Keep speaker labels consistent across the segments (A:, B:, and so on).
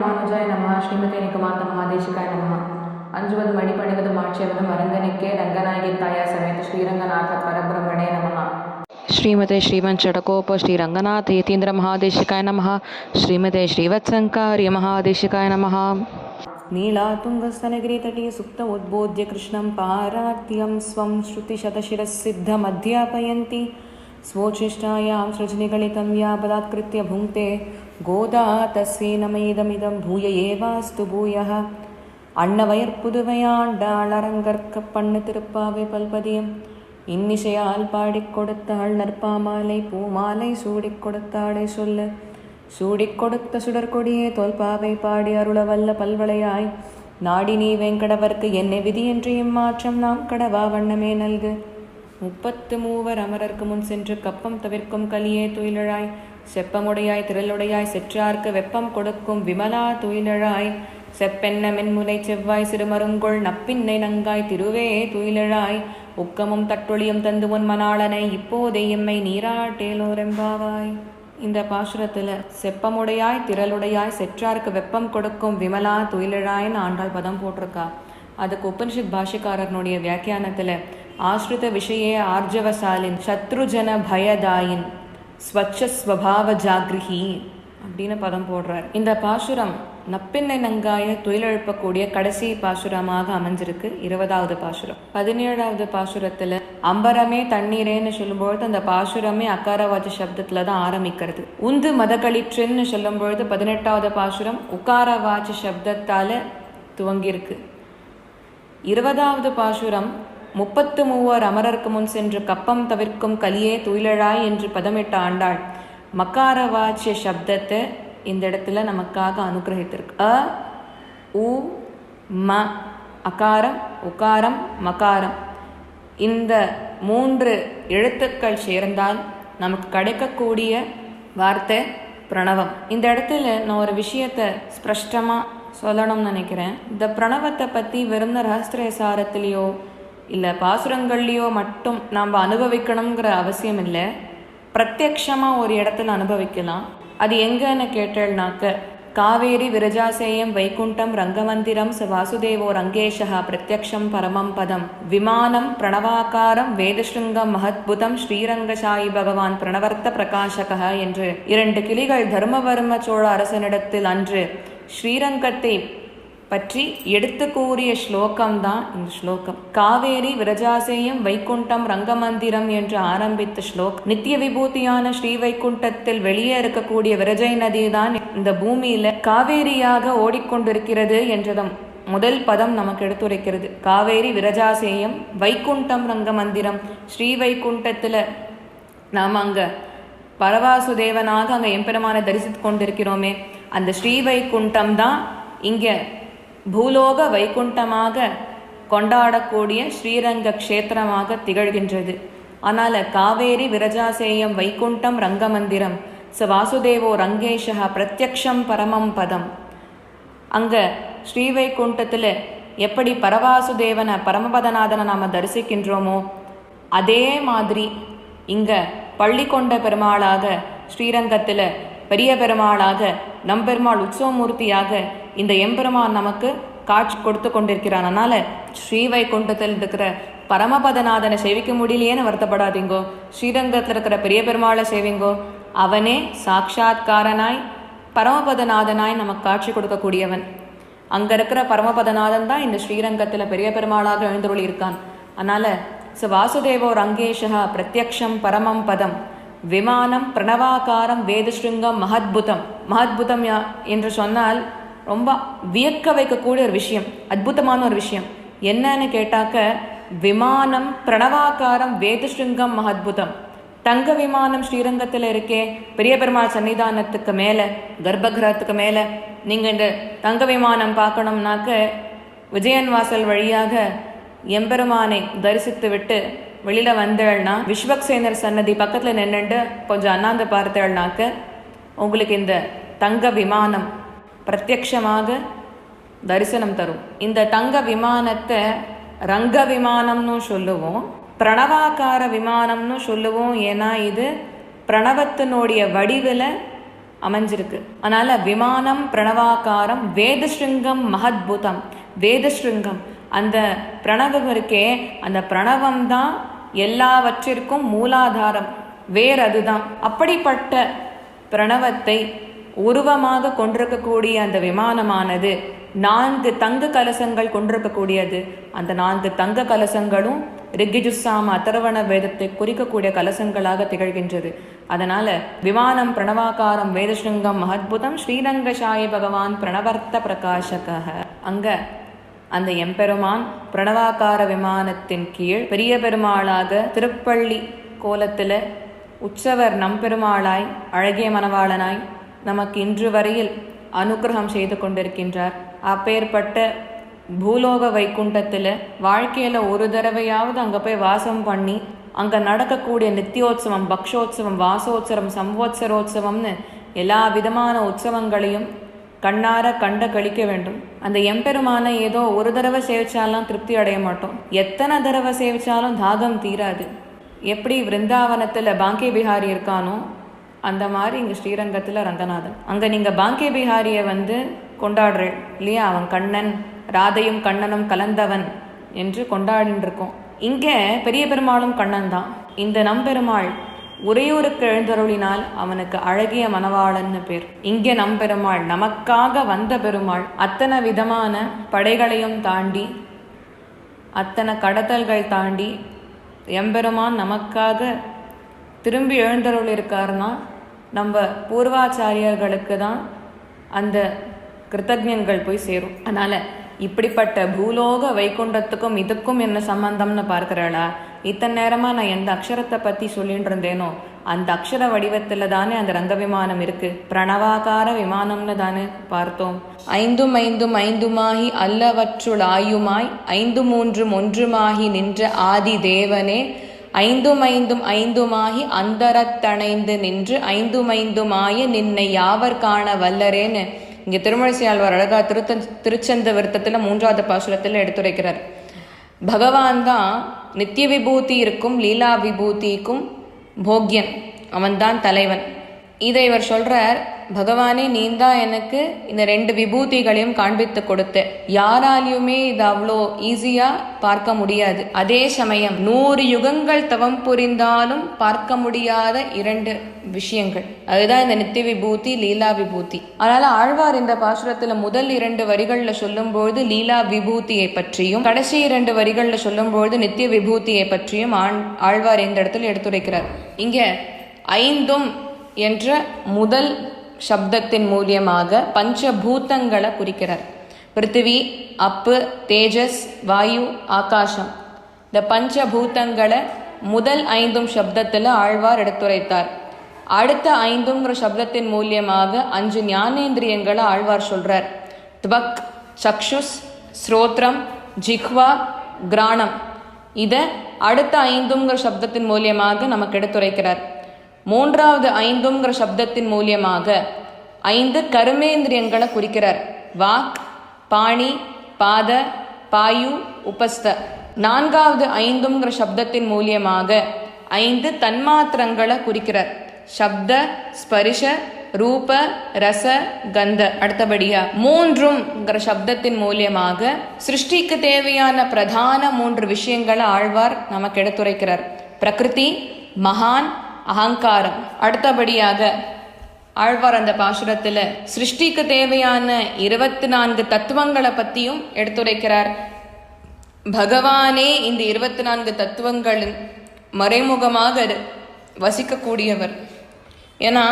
A: ராமானுஜாய நம ஸ்ரீமதி நிகமாந்த மகாதேசிகாய நம அஞ்சுவது மணிப்பணிவது மாட்சியவதம் அரங்கனிக்கே ரங்கநாயகி தாயா சமேத ஸ்ரீரங்கநாத பரபிரம்மணே நம
B: श्रीमते श्रीवंशटकोप श्रीरङ्गनाथ यतीन्द्रमहादेशिकाय नमः श्रीमते श्रीवत्सङ्कार्यमहादेशिकाय नमः
A: नीलातुङ्गस्तनगिरितटे सुप्त उद्बोध्य कृष्णं पारार्त्यं स्वं श्रुतिशतशिरःसिद्धमध्यापयन्ति स्वोच्छिष्टायां सृजनिगलितं या बलात्कृत्य भुङ्क्ते गोदा तस्यै नमैदमिदं भूय एवास्तु भूयः அன்னவயற் புதுவையாண்டாள் அரங்கற்க பண்ணு திருப்பாவை பல்பதியம் இன்னிசையால் பாடிக் கொடுத்தாள் நற்பாமாலை பூமாலை சூடிக் கொடுத்தாளை சொல்லு சூடிக் கொடுத்த சுடற்கொடியே தொல்பாவை பாடி அருளவல்ல பல்வளையாய் நாடி நீ வெங்கடவர்க்கு என்னை விதியின்றி இம்மாற்றம் நாம் கடவா வண்ணமே நல்கு முப்பத்து மூவர் அமரர்க்கு முன் சென்று கப்பம் தவிர்க்கும் கலியே துயிலழாய் செப்பமுடையாய் திரளுடையாய் செற்றார்க்கு வெப்பம் கொடுக்கும் விமலா துயிலழாய் செப்பென்ன மென்முலை செவ்வாய் சிறுமருங்கொள் நப்பின்னை நங்காய் திருவே துயிலழாய் உக்கமும் தட்டொழியும் தந்து உன் மணாளனை இப்போதே எம்மை நீராட்டேலோரெம்பாவாய். இந்த பாசுரத்தில் செப்பமுடையாய் திரளுடையாய் செற்றார்க்கு வெப்பம் கொடுக்கும் விமலா துயிலழாயின்னு ஆண்டாள் பதம் போட்டிருக்கா. அதுக்கு உபனிஷத் பாஷிக்காரனுடைய வியாக்கியானத்தில் ஆஸ்ரித விஷயே ஆர்ஜவசாலின் சத்ருஜன பயதாயின் ஸ்வச்சஸ்வபாவ ஜாகிருஹி அப்படின்னு பதம் போடுறார். இந்த பாசுரம் நப்பின்னை நங்காய துயிலெழுப்பக்கூடிய கடைசி பாசுரமாக அமைஞ்சிருக்கு. இருபதாவது பாசுரம். பதினேழாவது பாசுரத்துல அம்பரமே தண்ணீரேன்னு சொல்லும்பொழுது அந்த பாசுரமே அக்காரவாச்சி சப்தத்துல தான் ஆரம்பிக்கிறது. உந்து மதகளிற்றுன்னு சொல்லும்பொழுது பதினெட்டாவது பாசுரம் உக்காரவாச்சி சப்தத்தால துவங்கியிருக்கு. இருபதாவது பாசுரம் முப்பத்து மூவர் அமரர்க்கு முன் சென்று கப்பம் தவிர்க்கும் கலியே துயிலழாய் என்று பதமிட்ட ஆண்டாள். மக்காரவாச்சிய சப்தத்தை இந்த இடத்துல நமக்காக அனுகிரகித்திருக்கு. அ உ ம அகாரம் உகாரம் மகாரம். இந்த மூன்று எழுத்துக்கள் சேர்ந்தால் நமக்கு கிடைக்கக்கூடிய வார்த்தை பிரணவம். இந்த இடத்துல நான் ஒரு விஷயத்தை ஸ்பஷ்டமாக சொல்லணும்னு நினைக்கிறேன். இந்த பிரணவத்தை பற்றி வெறும் ரகஸ்திரிய சாரத்திலேயோ இல்லை பாசுரங்கள்லேயோ மட்டும் நாம் அனுபவிக்கணுங்கிற அவசியம் இல்லை. பிரத்யக்ஷமாக ஒரு இடத்துல அனுபவிக்கலாம். அது எங்கன்னு கேட்டேன்னாக்க காவேரி விரஜாசேயம் வைகுண்டம் ரங்கமந்திரம் ச வாசுதேவோ ரங்கேஷா பிரத்யக்ஷம் பரமம் பதம். விமானம் பிரணவாக்காரம் வேதஸ்ருங்கம் மகத்புதம் ஸ்ரீரங்கசாயி பகவான் பிரணவர்த்த பிரகாசக என்று இரண்டு கிளிகள் தர்மவர்ம சோழ அரசனிடத்தில் அன்று ஸ்ரீரங்கத்தை பற்றி எடுத்து கூறிய ஸ்லோகம் தான் இந்த ஸ்லோகம். காவேரி விரஜாசேயம் வைகுண்டம் ரங்கமந்திரம் என்று ஆரம்பித்த ஸ்லோக் நித்திய விபூதியான ஸ்ரீ வைகுண்டத்தில் வெளியே இருக்கக்கூடிய விரஜை நதி தான் இந்த பூமியில காவேரியாக ஓடிக்கொண்டிருக்கிறது என்றதும் முதல் பதம் நமக்கு எடுத்துரைக்கிறது. காவேரி விரஜாசேயம் வைகுண்டம் ரங்கமந்திரம். ஸ்ரீ வைகுண்டத்தில் நாம் அங்கே பரவாசுதேவனாக அங்கே எம்பெருமானை தரிசித்து கொண்டிருக்கிறோமே. அந்த ஸ்ரீ வைகுண்டம் தான் இங்கே பூலோக வைகுண்டமாக கொண்டாடக்கூடிய ஸ்ரீரங்க க்ஷேத்திரமாக திகழ்கின்றது. ஆனால் காவேரி விரஜாசேயம் வைகுண்டம் ரங்கமந்திரம் ச வாசுதேவோ ரங்கேஷா பிரத்யக்ஷம் பரமம் பதம். அங்க ஸ்ரீவைகுண்டத்தில் எப்படி பரவாசுதேவனை பரமபதநாதனை நாம் தரிசிக்கின்றோமோ அதே மாதிரி இங்க பள்ளி கொண்ட பெருமாளாக ஸ்ரீரங்கத்தில் பெரிய பெருமாளாக நம்பெருமாள் உற்சவமூர்த்தியாக இந்த எம்பெருமான் நமக்கு காட்சி கொடுத்து கொண்டிருக்கிறான். அதனால ஸ்ரீவைகுண்டத்தில் இருக்கிற பரமபதநாதனை சேவிக்க முடியலையேன்னு வருத்தப்படாதீங்கோ. ஸ்ரீரங்கத்தில் இருக்கிற பெரிய பெருமாளை சேவிங்கோ. அவனே சாட்சாத்காரனாய் பரமபதநாதனாய் நமக்கு காட்சி கொடுக்கக்கூடியவன். அங்கே இருக்கிற பரமபதநாதன் தான் இந்த ஸ்ரீரங்கத்தில் பெரிய பெருமாளாக எழுந்தருளி இருக்கான் அதனால் ச வாசுதேவோ ரங்கேஷா பிரத்யக்ஷம் பரமம் பதம். விமானம் பிரணவாகாரம் வேதஸ்ருங்கம் மகத்புதம். மகத்புதம் யா என்று சொன்னால் ரொம்ப வியக்க வைக்கக்கூடிய ஒரு விஷயம் அற்புதமான ஒரு விஷயம். என்னன்னு கேட்டாக்க விமானம் பிரணவாக்காரம் வேதஸ்ருங்கம் மகத்புதம். தங்க விமானம் ஸ்ரீரங்கத்தில் இருக்கே பெரிய பெருமாள் சன்னிதானத்துக்கு மேலே கர்ப்பகிரகத்துக்கு மேலே நீங்கள் இந்த தங்க விமானம் பார்க்கணும்னாக்க விஜயன் வாசல் வழியாக எம்பெருமானை தரிசித்து விட்டு வெளியில் வந்தேள்னா விஸ்வக்சேனர் சன்னதி பக்கத்தில் நின்றுண்டு கொஞ்சம் அண்ணாந்து பார்த்தேள்னாக்க உங்களுக்கு இந்த தங்க விமானம் பிரத்யக்ஷமாக தரிசனம் தரும். இந்த தங்க விமானத்தை ரங்க விமானம்னு சொல்லுவோம். பிரணவாக்கார விமானம்னு சொல்லுவோம். ஏன்னா இது பிரணவத்தினுடைய வடிவில் அமைஞ்சிருக்கு. அதனால் விமானம் பிரணவாக்காரம் வேதஸ்ருங்கம் மகத்புதம். வேதஸ்ருங்கம் அந்த பிரணவம் இருக்கே அந்த பிரணவம் தான் எல்லாவற்றிற்கும் மூலாதாரம். வேறு அதுதான் அப்படிப்பட்ட பிரணவத்தை உருவமாக கொண்டிருக்கக்கூடிய அந்த விமானமானது நான்கு தங்க கலசங்கள் கொண்டிருக்கக்கூடியது. அந்த நான்கு தங்க கலசங்களும் ரிக்கிஜுசாம அத்தரவண வேதத்தை குறிக்கக்கூடிய கலசங்களாக திகழ்கின்றது. அதனால விமானம் பிரணவாகாரம் வேதசிங்கம் மகத்புதம் ஸ்ரீரங்கசாயி பகவான் பிரணவர்த்த பிரகாசக அங்க அந்த எம்பெருமான் பிரணவாகார விமானத்தின் கீழ் பெரிய பெருமாளாக திருப்பள்ளி கோலத்தில் உற்சவர் நம்பெருமாளாய் அழகிய மணவாளனாய் நமக்கு இன்று வரையில் அனுக்கிரகம் செய்து கொண்டிருக்கின்றார். அப்பேற்பட்ட பூலோக வைக்குண்டத்தில் வாழ்க்கையில் ஒரு தடவையாவது அங்கே போய் வாசம் பண்ணி அங்கே நடக்கக்கூடிய நித்தியோத்சவம் பக்ஷோத்சவம் வாசோத்சவம் சம்வோத்சரோத்சவம்னு எல்லா விதமான உற்சவங்களையும் கண்ணார கண்ட கழிக்க வேண்டும். அந்த எம்பெருமானை ஏதோ ஒரு தடவை சேவிச்சாலும் திருப்தி அடைய மாட்டோம். எத்தனை தடவை சேவிச்சாலும் தாகம் தீராது. எப்படி விருந்தாவனத்தில் பாங்கே பிஹாரி இருக்கானோ அந்த மாதிரி இங்கே ஸ்ரீரங்கத்தில் ரங்கநாதன். அங்கே நீங்கள் பாங்கே பிஹாரியை வந்து கொண்டாடுற இல்லையா? அவன் கண்ணன் ராதையும் கண்ணனும் கலந்தவன் என்று கொண்டாடின்னு இருக்கோம். இங்கே பெரிய பெருமாளும் கண்ணன் தான். இந்த நம்பெருமாள் உறையூருக்கு எழுந்தருளினால் அவனுக்கு அழகிய மணவாளன்னு பேர். இங்கே நம்பெருமாள் நமக்காக வந்த பெருமாள். அத்தனை விதமான படைகளையும் தாண்டி அத்தனை கடத்தல்கள் தாண்டி எம்பெருமான் நமக்காக திரும்பி எழுந்தருள் இருக்காருன்னா நம்ம பூர்வாச்சாரியர்களுக்கு தான் அந்த கிருத்தஜங்கள் போய் சேரும். அதனால இப்படிப்பட்ட பூலோக வைகுண்டத்துக்கும் இதுக்கும் என்ன சம்பந்தம்னு பார்க்குறாளா இத்தனை நேரமாக நான் எந்த அக்ஷரத்தை பற்றி சொல்லிட்டு இருந்தேனோ அந்த அக்ஷர வடிவத்தில் தானே அந்த ரங்க விமானம் இருக்குது பிரணவாகார விமானம்னு தானே பார்த்தோம். ஐந்தும் ஐந்தும் ஐந்துமாகி அல்லவற்றுள் ஆயுமாய் ஐந்து மூன்றும் ஒன்றுமாகி நின்ற ஆதி தேவனே ஐந்தும் ஐந்தும் ஐந்துமாகி அந்தரத்தணைந்து நின்று ஐந்தும் ஐந்துமாய நின்னை யாவர் காண வல்லரேன்னு இங்கே திருமழிசை ஆழ்வார் அழகா திருத்த திருச்சந்த விருத்தத்தில் மூன்றாவது பாசுரத்தில் எடுத்துரைக்கிறார். பகவான் தான் நித்திய விபூதி இருக்கும் லீலா விபூதிக்கும் போக்யன். அவன்தான் தலைவன். இதை இவர் சொல்கிறார் பகவானே நீ தான் எனக்கு இந்த ரெண்டு விபூதிகளையும் காண்பித்து கொடுத்த. யாராலையுமே இது அவ்வளோ ஈஸியா பார்க்க முடியாது. அதே சமயம் நூறு யுகங்கள் தவம் புரிந்தாலும் பார்க்க முடியாத இரண்டு விஷயங்கள். அதுதான் இந்த நித்திய விபூதி லீலா விபூதி. அதனால ஆழ்வார் இந்த பாசுரத்துல முதல் இரண்டு வரிகள்ல சொல்லும்போது லீலா விபூதியை பற்றியும் கடைசி இரண்டு வரிகள்ல சொல்லும்போது நித்திய விபூதியை பற்றியும் ஆண்- ஆழ்வார் இந்த இடத்துல எடுத்துரைக்கிறார். இங்க ஐந்தும் என்ற முதல் சப்தத்தின் மூலியமாக பஞ்சபூதங்களை குறிக்கிறார். பிருத்திவி அப்பு தேஜஸ் வாயு ஆகாசம். இந்த பஞ்சபூதங்களை முதல் ஐந்தும் சப்தத்தில் ஆழ்வார் எடுத்துரைத்தார். அடுத்த ஐந்துங்கிற சப்தத்தின் மூலியமாக அஞ்சு ஞானேந்திரியங்களை ஆழ்வார் சொல்றார். துவக் சக்ஷுஸ் ஸ்ரோத்ரம் ஜிஹ்வா கிராணம். இதை அடுத்த ஐந்துங்கிற சப்தத்தின் மூலியமாக நமக்கு எடுத்துரைக்கிறார். மூன்றாவது ஐந்துங்கிற சப்தத்தின் மூலியமாக ஐந்து கருமேந்திரியங்களை குறிக்கிறார். வாக் பாணி பாத பாயு உபஸ்த. நான்காவது ஐந்துங்கிற சப்தத்தின் மூலியமாக ஐந்து தன்மாத்திரங்களை குறிக்கிறார். சப்த ஸ்பரிஷ ரூப ரச கந்த. அடுத்தபடியா மூன்றும்ங்கிற சப்தத்தின் மூலியமாக சிருஷ்டிக்கு தேவையான பிரதான மூன்று விஷயங்களை ஆழ்வார் நமக்கு எடுத்துரைக்கிறார். பிரகிருதி மகான் அகங்காரம். அடுத்தபடியாக ஆழ்வார் அந்த பாசுரத்தில் சிருஷ்டிக்கு தேவையான இருபத்தி நான்கு தத்துவங்களை பற்றியும் எடுத்துரைக்கிறார். பகவானே இந்த இருபத்தி நான்கு தத்துவங்களின் மறைமுகமாக வசிக்கக்கூடியவர். ஏன்னா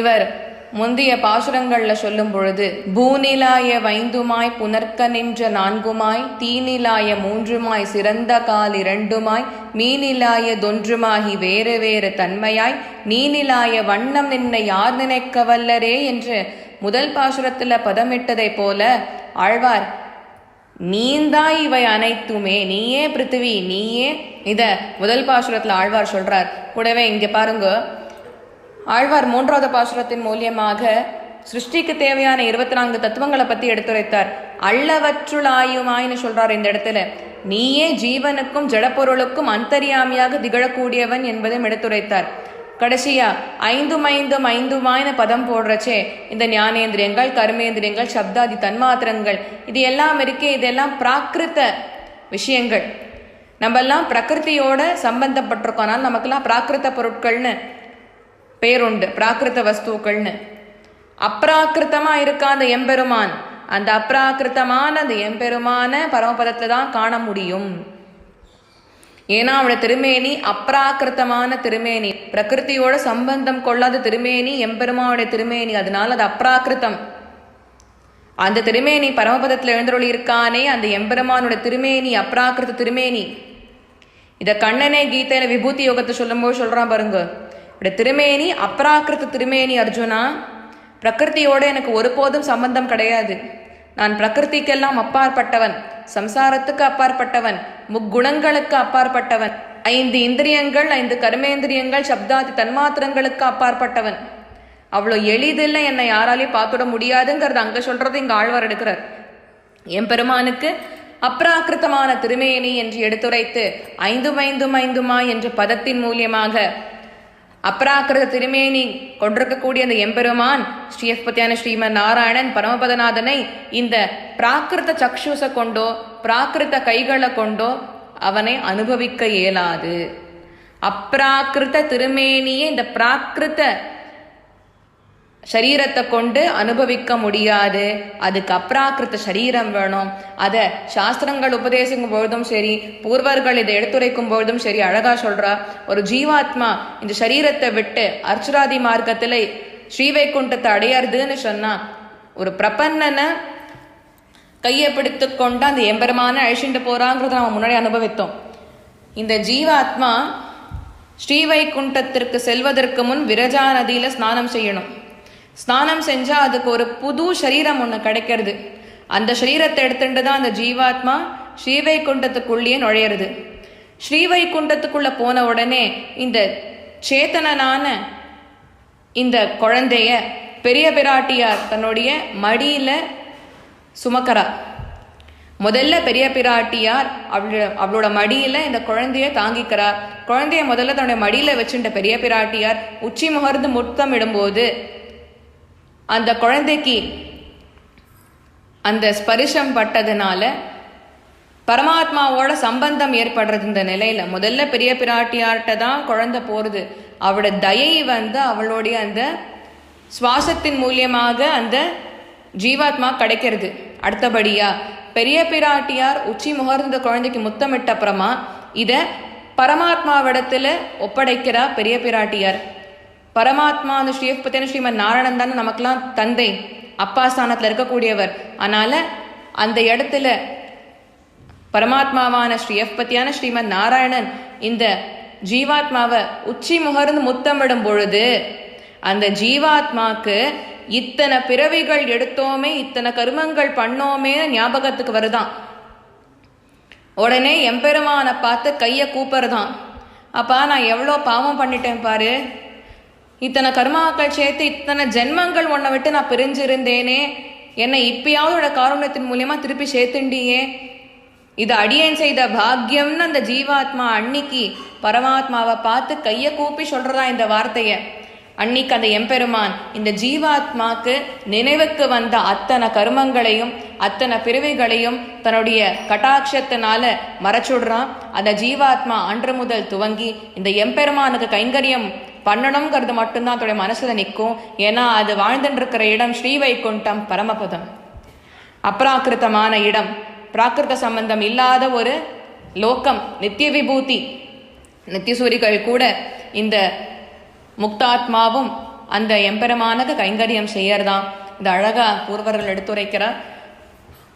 A: இவர் முந்தைய பாசுரங்கள்ல சொல்லும் பொழுது பூநிலாய வைந்துமாய் புனர்க்க நின்ற நான்குமாய் தீநிலாய மூன்றுமாய் சிறந்த கால் இரண்டுமாய் மீனிலாய தொன்றுமாகி வேறு வேறு தன்மையாய் நீனிலாய வண்ணம் நின்னை யார் நினைக்க வல்லரே? என்று முதல் பாசுரத்துல பதமிட்டதைப் போல ஆழ்வார் நீந்தான் இவை அனைத்துமே நீயே பிருத்திவி நீயே. இத முதல் பாசுரத்துல ஆழ்வார் சொல்றார். கூடவே இங்க பாருங்க ஆழ்வார் மூன்றாவது பாசுரத்தின் மூலியமாக சிருஷ்டிக்கு தேவையான இருபத்தி நான்கு தத்துவங்களை பத்தி எடுத்துரைத்தார். அள்ளவற்றுளாயுமாயின்னு சொல்றார் இந்த இடத்துல. நீயே ஜீவனுக்கும் ஜடப்பொருளுக்கும் அந்தரியாமியாக திகழக்கூடியவன் என்பதையும் எடுத்துரைத்தார். கடைசியா ஐந்தும் ஐந்தும் ஐந்துமாயின பதம் போடுறச்சே இந்த ஞானேந்திரியங்கள் கர்மேந்திரியங்கள் சப்தாதி தன்மாத்திரங்கள் இது எல்லாம் இருக்கே இதெல்லாம் பிராகிருத விஷயங்கள். நம்ம எல்லாம் பிரகிருதியோட சம்பந்தப்பட்டிருக்கோம்னால நமக்கெல்லாம் பிராகிருத பொருட்கள்னு பேருண்டு பிராகிருத வஸ்துக்கள்னு. அப்ராக்கிருத்தமா இருக்க அந்த எம்பெருமான்? அந்த அப்ராக்கிருத்தமான அந்த எம்பெருமான பரமபதத்தை தான் காண முடியும். ஏன்னா அவளோட திருமேனி அப்ராக்கிருத்தமான திருமேனி. பிரகிருத்தியோட சம்பந்தம் கொள்ளாத திருமேனி எம்பெருமானுடைய திருமேனி. அதனால அது அப்ராக்கிருத்தம். அந்த திருமேனி பரமபதத்தில் எழுந்தருளி இருக்கானே அந்த எம்பெருமானோட திருமேனி அப்ராக்கிருத்த திருமேனி. இதை கண்ணனே கீதையில விபூதி யோகத்தை சொல்லும்போது சொல்றான் பாருங்க. இப்படி திருமேனி அப்ராக்கிருத்த திருமேனி அர்ஜுனா பிரகிருதியோட எனக்கு ஒருபோதும் சம்பந்தம் கிடையாது. நான் பிரகிருதிக்கெல்லாம் அப்பாற்பட்டவன் சம்சாரத்துக்கு அப்பாற்பட்டவன் முக்குணங்களுக்கு அப்பாற்பட்டவன் ஐந்து இந்திரியங்கள் ஐந்து கர்மேந்திரியங்கள் சப்தாதி தன்மாத்திரங்களுக்கு அப்பாற்பட்டவன். அவ்வளோ எளிதில் என்னை யாராலையும் பார்த்துட முடியாதுங்கிறது அங்கே சொல்கிறது இங்கே ஆழ்வார் எடுக்கிறார். என் பெருமானுக்கு அப்ராக்கிருத்தமான திருமேனி என்று எடுத்துரைத்து ஐந்தும் ஐந்தும் ஐந்துமா என்ற பதத்தின் மூலியமாக அப்ராக்கிருத திருமேனி கொண்டிருக்கக்கூடிய அந்த எம்பெருமான் ஸ்ரீயஸ்பதியான ஸ்ரீமன் நாராயணன் பரமபதநாதனை இந்த பிராகிருத சக்ஷுச கொண்டோ பிராகிருத கைகளை கொண்டோ அவனை அனுபவிக்க இயலாது. அப்ராக்கிருத திருமேனியே இந்த பிராகிருத சரீரத்தை கொண்டு அனுபவிக்க முடியாது. அதுக்கு அப்ராக்கிருத்த சரீரம் வேணும். அதை சாஸ்திரங்கள் உபதேசிக்கும் பொழுதும் சரி பூர்வர்கள் இதை எடுத்துரைக்கும் பொழுதும் சரி அழகா சொல்றா. ஒரு ஜீவாத்மா இந்த சரீரத்தை விட்டு அர்ச்சுராதி மார்க்கத்தில் ஸ்ரீவைகுண்டத்தை அடையறதுன்னு சொன்னா ஒரு பிரபன்னனை கையை பிடித்து கொண்டு அந்த எம்பெருமான அழிச்சுட்டு போறாங்கிறத நம்ம முன்னாடி அனுபவித்தோம். இந்த ஜீவாத்மா ஸ்ரீவைகுண்டத்திற்கு செல்வதற்கு முன் விரஜா நதியில ஸ்நானம் செய்யணும். ஸ்நானம் செஞ்சால் அதுக்கு ஒரு புது சரீரம் ஒன்று கிடைக்கிறது. அந்த சரீரத்தை எடுத்துட்டு தான் அந்த ஜீவாத்மா ஸ்ரீவைகுண்டத்துக்குள்ளேயே நுழையிறது. ஸ்ரீவைகுண்டத்துக்குள்ளே போன உடனே இந்த சேத்தனனான இந்த குழந்தைய பெரிய பிராட்டியார் தன்னுடைய மடியில் சுமக்கரா முதல்ல பெரிய பிராட்டியார் அவளோட அவளோட மடியில் இந்த குழந்தைய தாங்கிக்கிறார் குழந்தைய முதல்ல தன்னுடைய மடியில் வச்சுட்ட பெரிய பிராட்டியார் உச்சி முகர்ந்து முத்தம் இடும்போது அந்த குழந்தைக்கு அந்த ஸ்பரிசம் பட்டதுனால பரமாத்மாவோட சம்பந்தம் ஏற்படுறது இந்த நிலையில. முதல்ல பெரிய பிராட்டியார்கிட்ட தான் குழந்தை போறது. அவளோட தயை வந்து அவளுடைய அந்த சுவாசத்தின் மூலியமாக அந்த ஜீவாத்மா கிடைக்கிறது. அடுத்தபடியா பெரிய பிராட்டியார் உச்சி முகர்ந்த குழந்தைக்கு முத்தமிட்ட அப்புறமா இத பரமாத்மாவிடத்துல ஒப்படைக்கிறா பெரிய பிராட்டியார். பரமாத்மா அந்த ஸ்ரீபத்தின ஸ்ரீமன் நாராயணன் தானே நமக்கெல்லாம் தந்தை அப்பா ஸ்தானத்தில் இருக்கக்கூடியவர். அதனால் அந்த இடத்துல பரமாத்மாவான ஸ்ரீயப்பத்தியான ஸ்ரீமன் நாராயணன் இந்த ஜீவாத்மாவை உச்சி முகர்ந்து முத்தமிடும் பொழுது அந்த ஜீவாத்மாக்கு இத்தனை பிறவிகள் எடுத்தோமே இத்தனை கருமங்கள் பண்ணோமே ஞாபகத்துக்கு வருதான். உடனே எம்பெருமானை பார்த்து கையை கூப்பிடுறதான் அப்பா நான் எவ்வளோ பாவம் பண்ணிட்டேன் பாரு. இத்தனை கர்மாக்கள் சேர்த்து இத்தனை ஜென்மங்கள் உன்னை விட்டு நான் பிரிஞ்சிருந்தேனே. என்னை இப்பயாவது காரணத்தின் மூலியமா திருப்பி சேர்த்துண்டியே இது அடியேன் செய்த பாக்கியம்னு அந்த ஜீவாத்மா அன்னிக்கு பரமாத்மாவை பார்த்து கையை கூப்பி சொல்றதா இந்த வார்த்தைய. அன்னிக்கு அந்த எம்பெருமான் இந்த ஜீவாத்மாக்கு நினைவுக்கு வந்த அத்தனை கர்மங்களையும் அத்தனை பிறவிகளையும் தன்னுடைய கட்டாட்சத்தினால மறைச்சுடுறான். அந்த ஜீவாத்மா அன்று முதல் துவங்கி இந்த எம்பெருமானுக்கு கைங்கரியம் பண்ணணுங்கிறது மட்டும்தான் அதோடைய மனசில் நிற்கும் ஏன்னா அது வாழ்ந்துட்டு இருக்கிற இடம் ஸ்ரீவைகுண்டம் பரமபதம். அப்ராக்கிருத்தமான இடம். பிராகிருத சம்பந்தம் இல்லாத ஒரு லோகம் நித்திய விபூதி நித்தியசூரிகள் கூட இந்த முக்தாத்மாவும் அந்த எம்பெருமானுக்கு கைங்கரியம் செய்யறதான் இந்த அழகா பூர்வர்கள் எடுத்துரைக்கிறார்.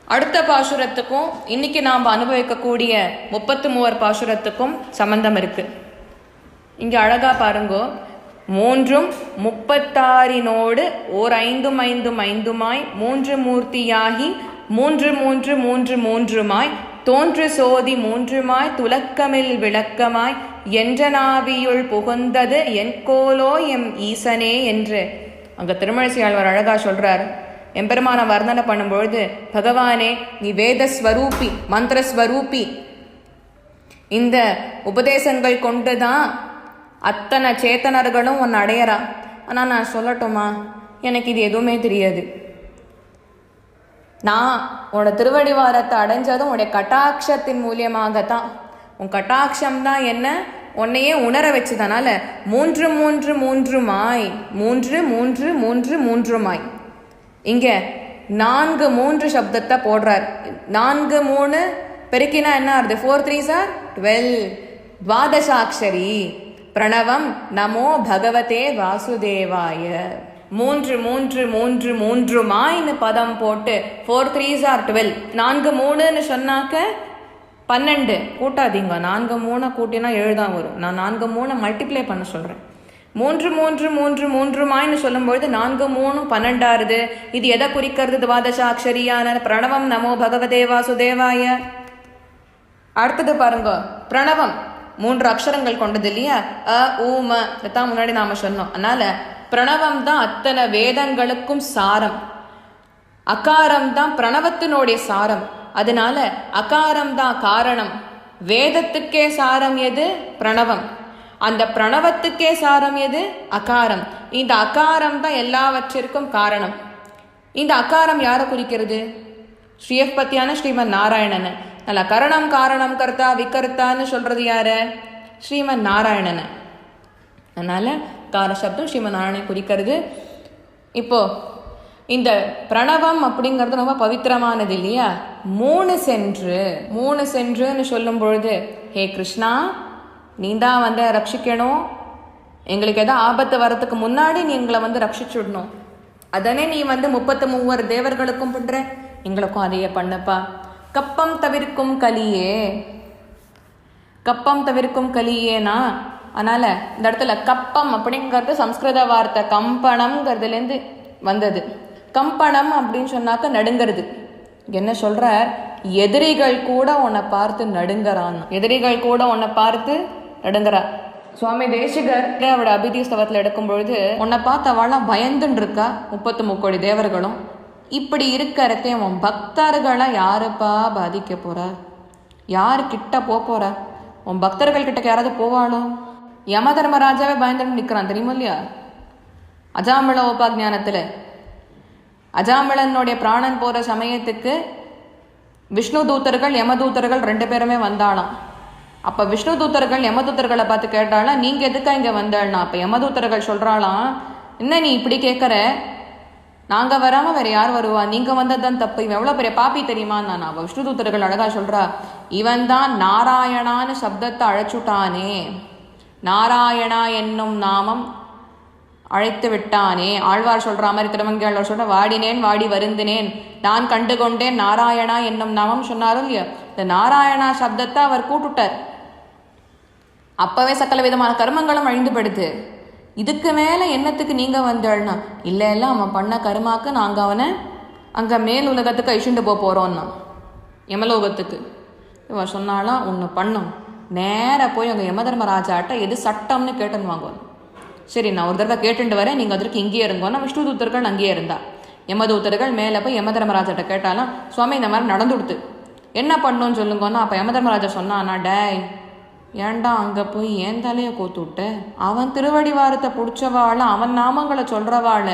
A: அடுத்த பாசுரத்துக்கும் இன்னைக்கு நாம் அனுபவிக்கக்கூடிய முப்பத்து மூவர் பாசுரத்துக்கும் சம்பந்தம் இருக்குது இங்கே அழகா பாருங்கோ. மூன்றும் முப்பத்தாறினோடு ஓர் ஐந்தும் ஐந்தும் ஐந்துமாய் மூன்று மூர்த்தியாகி மூன்று மூன்று மூன்று மூன்றுமாய் தோன்று சோதி மூன்றுமாய் துலக்கமில் விளக்கமாய் என்றனாவியுள் புகுந்தது என் கோலோ எம் ஈசனே என்று. அங்கே திருமழிசை ஆழ்வார் அழகா சொல்றார். எம்பெருமான வர்ணனை பண்ணும்பொழுது பகவானே நீ வேதஸ்வரூபி மந்திரஸ்வரூபி. இந்த உபதேசங்கள் கொண்டுதான் அத்தனை சேத்தனர்களும் ஒன்று அடையறா? ஆனால் நான் சொல்லட்டுமா? எனக்கு இது எதுவுமே தெரியாது. நான் உன்னோட திருவடிவாரத்தை அடைஞ்சதும் உன்னுடைய கட்டாட்சத்தின் மூலியமாகத்தான். உன் கட்டாட்சம் தான் என்ன? உன்னையே உணர வச்சதனால மூன்று மூன்று மூன்றுமாய் மூன்று மூன்று மூன்று மூன்றுமாய். இங்க நான்கு மூன்று சப்தத்தை போடுறார். நான்கு மூணு பெருக்கினா என்ன ஆகுது ஃபோர் த்ரீ சார் டுவெல் துவாதசாட்சரி. பிரணவம் நமோ பகவதே வாசுதேவாய. மூன்று மூன்று மூன்று மூன்றுமாய்னு பதம் போட்டு ஃபோர் த்ரீஸ் ஆர் டுவெல் நான்கு மூணுன்னு சொன்னாக்க பன்னெண்டு. கூட்டாதீங்க. நான்கு மூணை கூட்டினா ஏழு தான் வரும். நான் நான்கு மூணை மல்டிப்ளை பண்ண சொல்கிறேன் மூன்று மூன்று மூன்று மூன்றுமாய்னு சொல்லும்பொழுது நான்கு மூணு பன்னெண்டாருது இது எதை குறிக்கிறது? துவாதசாட்சரியான பிரணவம் நமோ பகவதே சுதேவாய அடுத்தது பாருங்க. பிரணவம். மூன்று அக்ஷரங்கள் கொண்டது இல்லையா? அ ஊ ம. முன்னாடி நாம சொன்னோம். அதனால பிரணவம் தான் அத்தனை வேதங்களுக்கும் சாரம். அகாரம் தான் பிரணவத்தினுடைய சாரம். அதனால அகாரம் தான் காரணம். வேதத்துக்கே சாரம் எது? பிரணவம். அந்த பிரணவத்துக்கே சாரம் எது? அகாரம். இந்த அகாரம் தான் எல்லாவற்றிற்கும் காரணம். இந்த அகாரம் யாரை குறிக்கிறது? ஸ்ரீயப்பத்தியான ஸ்ரீமன் நாராயணன். நல்லா கரணம் காரணம் கர்த்தா விக்கர்த்தான்னு சொல்றது யாரு? ஸ்ரீமன் நாராயணன் அதனால கார சப்தம் ஸ்ரீமன் நாராயணன் குறிக்கிறது. இப்போ இந்த பிரணவம் அப்படிங்கிறது ரொம்ப பவித்திரமானது இல்லையா? மூணு சென்று மூணு சென்றுன்னு சொல்லும் பொழுது ஹே கிருஷ்ணா நீ தான் வந்து ரட்சிக்கணும். எங்களுக்கு எதாவது ஆபத்து வரதுக்கு முன்னாடி நீ எங்களை வந்து ரட்சிச்சுடணும். அதனே நீ வந்து முப்பத்து மூவர் தேவர்களுக்கும் பண்ணுற எங்களுக்கும் அதையே பண்ணுப்பா. கப்பம் தவிர்க்கும் கலியே. கப்பம் தவிர்க்கும் கலியேனா? அதனால இந்த இடத்துல கப்பம் அப்படிங்கிறது சம்ஸ்கிருத வார்த்தை. கம்பனம்ங்கிறதுலேருந்து வந்தது. கம்பனம் அப்படின்னு சொன்னாக்க நடுங்கிறது. என்ன சொல்கிற எதிரிகள் கூட உன்னை பார்த்து நடுங்கிறான். எதிரிகள் கூட உன்னை பார்த்து நடுங்கிறா. சுவாமி தேசிகர் அவரோட அபிதி ஸ்தவத்தில் எடுக்கும் பொழுது உன்னை பார்த்து பயந்துன்னு இருக்கா முப்பத்து முக்கோடி தேவர்களும்? இப்படி இருக்கிறதே உன் பக்தர்களை யாருப்பா பாதிக்க போறா? யார் கிட்ட போக போறா? உன் பக்தர்கள் கிட்ட யாராவது போவாளோ? யம தர்மராஜாவே பயந்துட்டு நிற்கிறான் தெரியுமா இல்லையா? அஜாமிள உபாஜானத்தில் அஜாமிளனுடைய பிராணன் போகிற சமயத்துக்கு விஷ்ணு தூத்தர்கள் யமதூத்தர்கள் ரெண்டு பேருமே வந்தாளாம். அப்போ விஷ்ணு தூத்தர்கள் யமதூத்தர்களை பார்த்து கேட்டாலாம் நீங்கள் எதுக்கா இங்கே வந்தாள்னா? அப்போ யமதூத்தர்கள் சொல்கிறாளாம் என்ன நீ இப்படி கேட்குற நாங்கள் வராமல் வேற யார் வருவா? நீங்கள் வந்தது தான் தப்பு. இவன் எவ்வளோ பெரிய பாப்பி தெரியுமா? நான் அவள் விஷ்ணு தூதர்கள் அழகா சொல்கிறா இவன் தான் நாராயணான்னு சப்தத்தை அழைச்சுட்டானே. நாராயணா என்னும் நாமம் அழைத்து விட்டானே. ஆழ்வார் சொல்கிற மாதிரி திருமங்கி ஆழ்வார் சொல்கிற வாடினேன் வாடி வருந்தினேன். நான் கண்டு கொண்டேன் நாராயணா என்னும் நாமம் சொன்னாரும் இல்லையா? இந்த நாராயணா சப்தத்தை அவர் கூட்டுட்டார். அப்பவே சகல விதமான கர்மங்களும் அழிந்து படுது இதுக்கு மேலே என்னத்துக்கு நீங்கள் வந்தாள்னா இல்லை இல்லை அவன் பண்ண கருமாக்கு நாங்கள் அவனை அங்கே மேல் உலகத்துக்கு ஐஷுண்டு போக போகிறோன்னா யமலோகத்துக்கு. இவன் சொன்னாலாம் ஒன்று பண்ணும். நேராக போய் அங்கே யமதர்மராஜாட்ட எது சட்டம்னு கேட்டுன்னு வாங்குவோம் சரி நான் ஒரு தடவை கேட்டுட்டு வரேன். நீங்கள் அதற்கு இங்கேயே இருங்கோன்னா விஷ்ணு தூத்தர்கள் அங்கேயே இருந்தா. யமதூத்தர்கள் மேலே போய் யமதர்மராஜாட்ட கேட்டாலும் சுவாமி இந்த மாதிரி நடந்து கொடுத்து என்ன பண்ணணும்னு சொல்லுங்கன்னா அப்போ யமதர்மராஜா சொன்னான்னா டேய் ஏண்டா அங்கே போய் ஏன் தலையை கோத்து விட்ட? அவன் திருவடிவாரத்தை பிடிச்சவாள் அவன் நாமங்களை சொல்கிறவாள்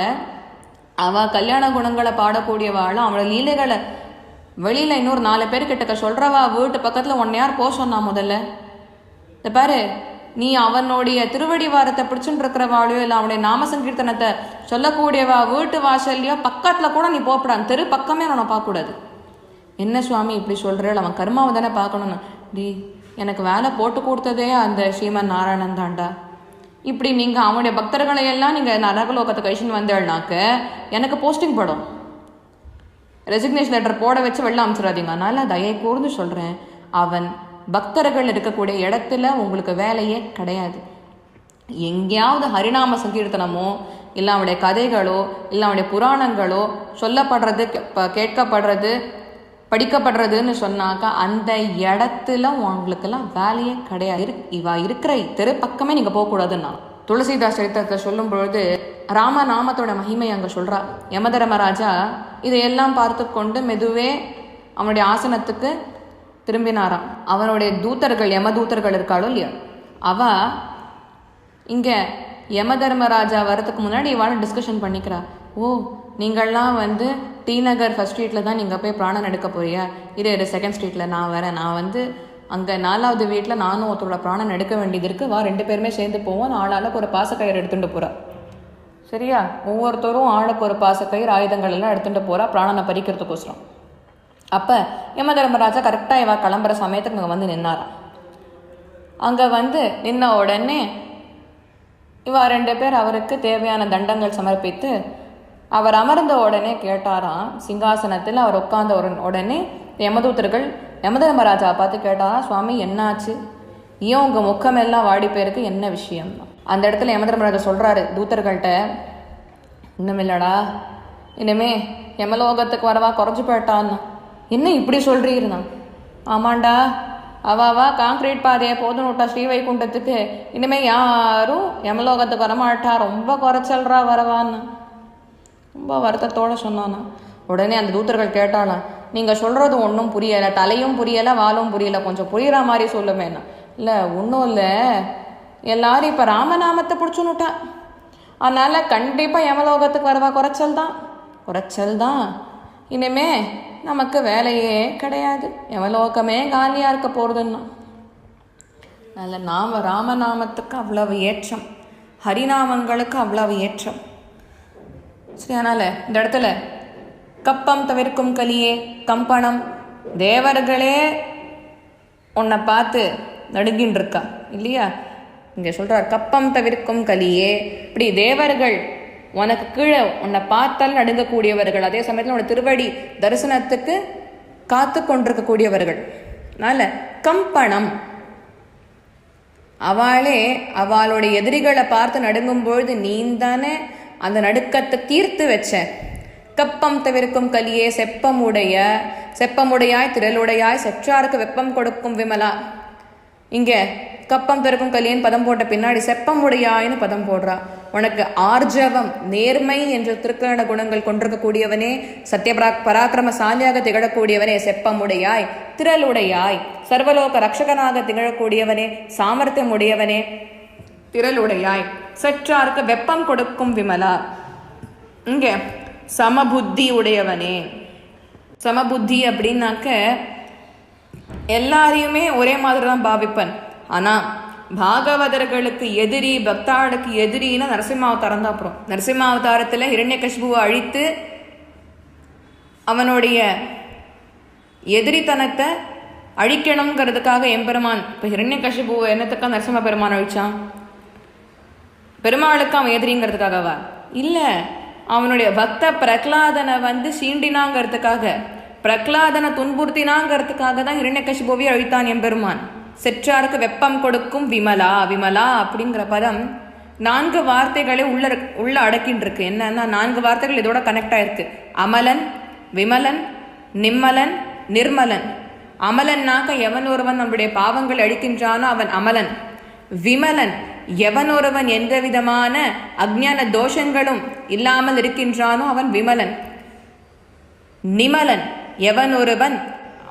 A: அவள் கல்யாண குணங்களை பாடக்கூடியவாள் அவளை லீலைகளை வெளியில் இன்னொரு நாலு பேர் கிட்டக்க சொல்கிறவா வீட்டு பக்கத்தில் ஒன்னை யார் போக சொன்னா முதல்ல? இந்த பாரு நீ அவனுடைய திருவடி வாரத்தை பிடிச்சுட்டு இருக்கிறவாளையோ இல்லை அவனுடைய நாம சங்கீர்த்தனத்தை சொல்லக்கூடியவா வீட்டு வாசல்லையோ பக்கத்தில் கூட நீ போகப்படாது தெரு பக்கமே அவனை பார்க்கக்கூடாது. என்ன சுவாமி இப்படி சொல்கிறேன் அவன் கர்மாவை தானே பார்க்கணும்னு. டி எனக்கு வேலை போட்டு கொடுத்ததே அந்த ஸ்ரீமன் நாராயணன் தாண்டா. இப்படி நீங்கள் அவனுடைய பக்தர்களை எல்லாம் நீங்கள் நரகலோகத்தை கழிச்சுன்னு வந்தேன்னாக்க எனக்கு போஸ்டிங் படும். ரெசிக்னேஷன் லெட்டர் போட வச்சு வெளில அமைச்சிடாதீங்க அதனால் தயை கூர்ந்து சொல்கிறேன் அவன் பக்தர்கள் இருக்கக்கூடிய இடத்துல உங்களுக்கு வேலையே கிடையாது. எங்கேயாவது ஹரிநாம சங்கீர்த்தனமோ இல்லை அவனுடைய கதைகளோ இல்லை அவனுடைய புராணங்களோ சொல்லப்படுறது கே- ப- கேட்கப்படுறது படிக்கப்படுறதுன்னு சொன்னாக்கா அந்த இடத்துல உங்களுக்கெல்லாம் வேலையே கிடையாது. இவா இருக்கிற தெரு பக்கமே நீங்கள் போகக்கூடாதுன்னா. துளசிதாஸ் சரித்திரத்தை சொல்லும் பொழுது ராம நாமத்தோட மகிமை அங்கே சொல்றா. யமதர்மராஜா இதையெல்லாம் பார்த்து கொண்டு மெதுவே அவனுடைய ஆசனத்துக்கு திரும்பினாராம். அவனுடைய தூதர்கள் யமதூதர்கள் இருக்காளோ இல்லையா? அவ இங்கே யம தர்மராஜா வரதுக்கு முன்னாடி இவாள டிஸ்கஷன் பண்ணிக்கிறா. ஓ நீங்கள்லாம் வந்து டி நகர் ஃபஸ்ட் ஸ்ட்ரீட்டில் தான் நீங்கள் போய் பிராணம் எடுக்க போறியா இரு இரு செகண்ட் ஸ்ட்ரீட்டில் நான் வரேன். நான் வந்து அங்கே நாலாவது வீட்டில் நானும் ஒருத்தரோட பிராணம் எடுக்க வேண்டியது இருக்குது வா ரெண்டு பேருமே சேர்ந்து போவோம். ஆளாளுக்கு ஒரு பாசக்கயிறு எடுத்துகிட்டு போகிறா சரியா? ஒவ்வொருத்தரும் ஆளுக்கு ஒரு பாசக்கயிறு ஆயுதங்கள் எல்லாம் எடுத்துகிட்டு போகிறா பிராணனை பறிக்கிறதுக்கோசரம். அப்போ யம தர்மராஜா கரெக்டாக இவா கிளம்புற சமயத்துக்கு அங்கே வந்து நின்னாராம் அங்கே வந்து நின்ன உடனே இவா ரெண்டு பேர் அவருக்கு தேவையான தண்டங்கள் சமர்ப்பித்து அவர் அமர்ந்த உடனே கேட்டாராம். சிங்காசனத்தில் அவர் உட்கார்ந்த உடனே யமதூத்தர்கள் யமதர்மராஜா பார்த்து கேட்டாராம் சுவாமி என்னாச்சு? ஏன் உங்கள் முக்கமெல்லாம் வாடி போயிருக்கு? என்ன விஷயம்? அந்த இடத்துல யமதர்மராஜா சொல்கிறாரு தூதர்கள்ட்ட இன்னுமில்லடா. இனிமே யமலோகத்துக்கு வரவா குறைஞ்சி போயிட்டான்னா. என்ன இப்படி சொல்றீருண்ணா ஆமாண்டா. அவாவா காங்கிரீட் பாதையை போதும் விட்டா ஸ்ரீவைகுண்டத்துக்கு. இனிமேல் யாரும் யமலோகத்துக்கு வரமாட்டா. ரொம்ப குறைச்சல்றா வரவான்னு. ரொம்ப வருத்தத்தோடு சொன்னானா. உடனே அந்த தூத்தர்கள் கேட்டாலாம் நீங்கள் சொல்கிறது ஒன்றும் புரியலை தலையும் புரியலை வாலும் புரியலை கொஞ்சம் புரியுற மாதிரி சொல்லுமேண்ணா இல்லை ஒன்றும் இல்லை. எல்லாரும் இப்போ ராமநாமத்தை பிடிச்சுன்னுட்டா. அதனால் கண்டிப்பாக யமலோகத்துக்கு வரவா குறைச்சல் தான். குறைச்சல் தான்? இனிமே நமக்கு வேலையே கிடையாது. யமலோகமே காலியாக இருக்க போகிறதுன்னா அதில் நாம ராமநாமத்துக்கு அவ்வளவு ஏற்றம். ஹரிநாமங்களுக்கு அவ்வளவு ஏற்றம். சரி அதனால் இந்த இடத்துல கப்பம் தவிர்க்கும் கலியே கம்பனம் தேவர்களே உன்னை பார்த்து நடுங்கின்னு இருக்கா இல்லையா? இங்கே சொல்கிறார் கப்பம் தவிர்க்கும் கலியே. இப்படி தேவர்கள் உனக்கு கீழே உன்னை பார்த்தால் நடுங்கக்கூடியவர்கள். அதே சமயத்தில் உன்னோட திருவடி தரிசனத்துக்கு காத்து கொண்டிருக்கக்கூடியவர்கள். அதனால் கம்பணம். அவளே அவளுடைய எதிரிகளை பார்த்து நடுங்கும் பொழுது அந்த நடுக்கத்தை தீர்த்து வச்சேன். கப்பம் தவிர்க்கும் கலியே செப்பமுடைய செப்பமுடையாய் திரளுடையாய் செற்றாருக்கு வெப்பம் கொடுக்கும் விமலா. இங்க கப்பம் தவிர்க்கும் கலியன் பதம் போட்ட பின்னாடி செப்பமுடையாய்னு பதம் போடுறா. உனக்கு ஆர்ஜவம் நேர்மை என்ற திருக்கரண குணங்கள் கொண்டிருக்கக்கூடியவனே சத்யபரா பராக்கிரம பராக்கிரமசாலியாக திகழக்கூடியவனே செப்பமுடையாய் திரளுடையாய் சர்வலோக ரக்ஷகனாக திகழக்கூடியவனே சாமர்த்தியம் உடையவனே திரளுடையாய். சற்றார்க்கு வெப்பம் கொடுக்கும் விமலா இங்க சமபுத்தி உடையவனே. சமபுத்தி அப்படின்னாக்க எல்லாரையுமே ஒரே மாதிரி தான் பாவிப்பன். ஆனால் பாகவதர்களுக்கு எதிரி பக்தாளுக்கு எதிரின்னா நரசிம்மாவதாரம் தான் அப்புறம். நரசிம்மாவதாரத்துல ஹிரண்யகசிபுவை அழித்து அவனுடைய எதிரித்தனத்தை அழிக்கணுங்கிறதுக்காக எம்பெருமான் இப்போ ஹிரண்யகசிபுவை என்னத்துக்காக நரசிம்ம பெருமான் அழிச்சான்? பெருமாளுக்கு அவன் எதிரிங்கிறதுக்காகவா? இல்லை. அவனுடைய பக்த பிரகலாதனை வந்து சீண்டினாங்கிறதுக்காக பிரகலாதனை துன்புறுத்தினாங்கிறதுக்காக தான் இரண்யகசிபுவை அழித்தான் எம்பெருமான் செற்றாருக்கு வெப்பம் கொடுக்கும் விமலா விமலா அப்படிங்கிற பதம் நான்கு வார்த்தைகளை உள்ள உள்ள அடக்கின்னு இருக்கு என்னன்னா நான்கு வார்த்தைகள் இதோட கனெக்ட் ஆயிருக்கு. அமலன் விமலன் நிம்மலன் நிர்மலன். அமலன்னாக்க எவன் ஒருவன் நம்முடைய பாவங்கள் அழிக்கின்றானோ அவன் அமலன். விமலன் எவனொருவன் எந்த விதமான அஜ்ஞான தோஷங்களும் இல்லாமல் இருக்கின்றானோ அவன் விமலன். நிமலன் எவன் ஒருவன்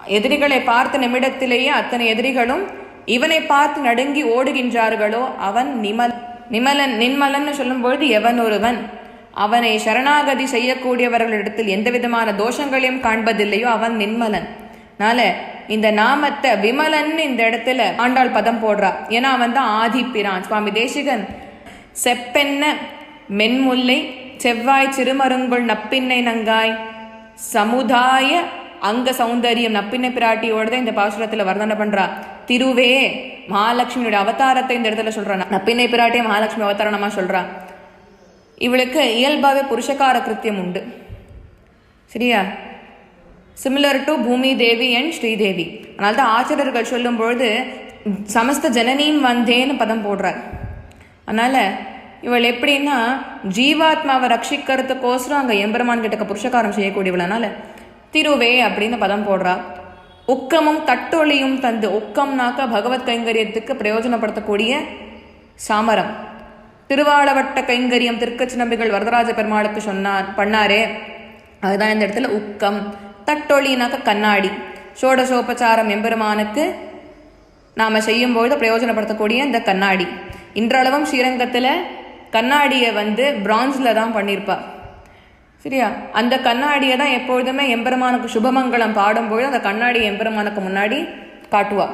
A: எதிரிகளை பார்த்த நிமிடத்திலேயே அத்தனை எதிரிகளும் இவனை பார்த்து நடுங்கி ஓடுகின்றார்களோ அவன் நிமல் நிமலன் நின்மலன்னு சொல்லும்பொழுது எவன் ஒருவன் அவனை சரணாகதி செய்யக்கூடியவர்களிடத்தில் எந்த விதமான தோஷங்களையும் காண்பதில்லையோ அவன் நின்மலன். நால இந்த நாமத்தை விமலன் இந்த இடத்துல ஆண்டாள் பதம் போடுறா. ஏன்னா அவன் தான் ஆதிப்பிரான். சுவாமி தேசிகன் செப்பென்ன மென்முல்லை செவ்வாய் சிறுமருங்குள் நப்பின்னை நங்காய் சமுதாய அங்க சௌந்தரியம் நப்பின்னை பிராட்டியோட இந்த பாசுரத்துல வர்ணனை பண்றா. திருவே மகாலட்சுமியோட அவதாரத்தை இந்த இடத்துல சொல்றான். நப்பின்னை பிராட்டியை மகாலட்சுமி அவதாரணமா சொல்றா. இவளுக்கு இயல்பாவே புருஷகார கிருத்தியம் உண்டு. சரியா? சிமிலர் டு பூமி தேவி அண்ட் ஸ்ரீதேவி அதனால தான் ஆச்சாரியர்கள் சொல்லும் பொழுது சமஸ்த ஜனனியும் வந்தேன்னு பதம் போடுறார். அதனால இவள் எப்படின்னா ஜீவாத்மாவை ரட்சிக்கிறதுக்கோசரம் அங்கே எம்பெருமான் கிட்ட புருஷகாரம் செய்யக்கூடியவளனால திருவே அப்படின்னு பதம் போடுறா. உக்கமும் தட்டொழியும் தந்து உக்கம்னாக்க பகவத் கைங்கரியத்துக்கு பிரயோஜனப்படுத்தக்கூடிய சாமரம். திருவாளவட்ட கைங்கரியம் திருக்கச்சி நம்பிகள் வரதராஜ பெருமாளுக்கு சொன்னார் பண்ணாரே. அதுதான் இந்த இடத்துல உக்கம். தட்டொழினாக்க கண்ணாடி. ஷோடசோபச்சாரம் எம்பெருமானுக்கு நாம் செய்யும்பொழுது பிரயோஜனப்படுத்தக்கூடிய இந்த கண்ணாடி. இன்றளவும் ஸ்ரீரங்கத்தில் கண்ணாடியை வந்து பிரான்ஸில் தான் பண்ணியிருப்பா சரியா? அந்த கண்ணாடியை தான் எப்பொழுதுமே எம்பெருமானுக்கு சுபமங்கலம் பாடும்பொழுது அந்த கண்ணாடி எம்பெருமானுக்கு முன்னாடி காட்டுவா.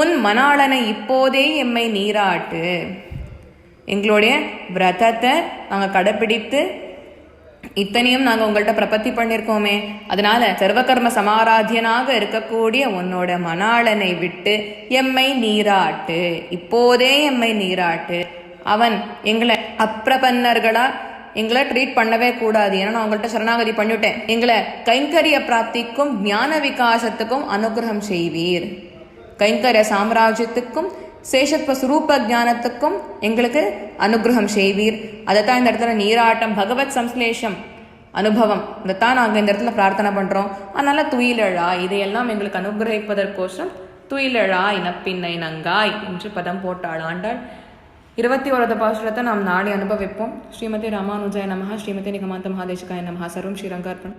A: உன் மணாளனை இப்போதே எம்மை நீராட்டு. எங்களுடைய விரதத்தை நாங்கள் கடைப்பிடித்து இத்தனையும் நாங்கள் உங்கள்கிட்ட பிரபத்தி பண்ணியிருக்கோமே அதனால சர்வகர்ம சமாராத்தியனாக இருக்கக்கூடிய உன்னோட மணாளனை விட்டு எம்மை நீராட்டு. இப்போதே எம்மை நீராட்டு. அவன் எங்களை அப்பிரபன்னர்களா எங்களை ட்ரீட் பண்ணவே கூடாது. ஏன்னா நான் உங்கள்கிட்ட சரணாகதி பண்ணிவிட்டேன். எங்களை கைங்கரிய பிராப்திக்கும் ஞான விகாசத்துக்கும் அனுகிரகம் செய்வீர். கைங்கரிய சாம்ராஜ்யத்துக்கும் சேஷத்வ சுரூப ஞானத்துக்கும் எங்களுக்கு அனுகிரகம் செய்வீர். அதைத்தான் இந்த இடத்துல நீராட்டம் பகவத் சம்ஸ்லேஷம் அனுபவம் இதைத்தான் நாங்கள் இந்த இடத்துல பிரார்த்தனை பண்ணுறோம் அதனால் துயிலழா இதையெல்லாம் எங்களுக்கு அனுகிரகிப்பதற்கோசம் துயிலழா இனப்பின்னை நங்காய் என்று பதம் போட்டாள் ஆண்டாள். இருபத்தி ஓராவது பாசுரத்தை நாம் நாளை அனுபவிப்போம். ஸ்ரீமதி ராமானுஜாய நமஹா ஸ்ரீமதி நிகமாந்த மகாதேசிகாய நமஹா. சர்வம் ஸ்ரீரங்கார்பன்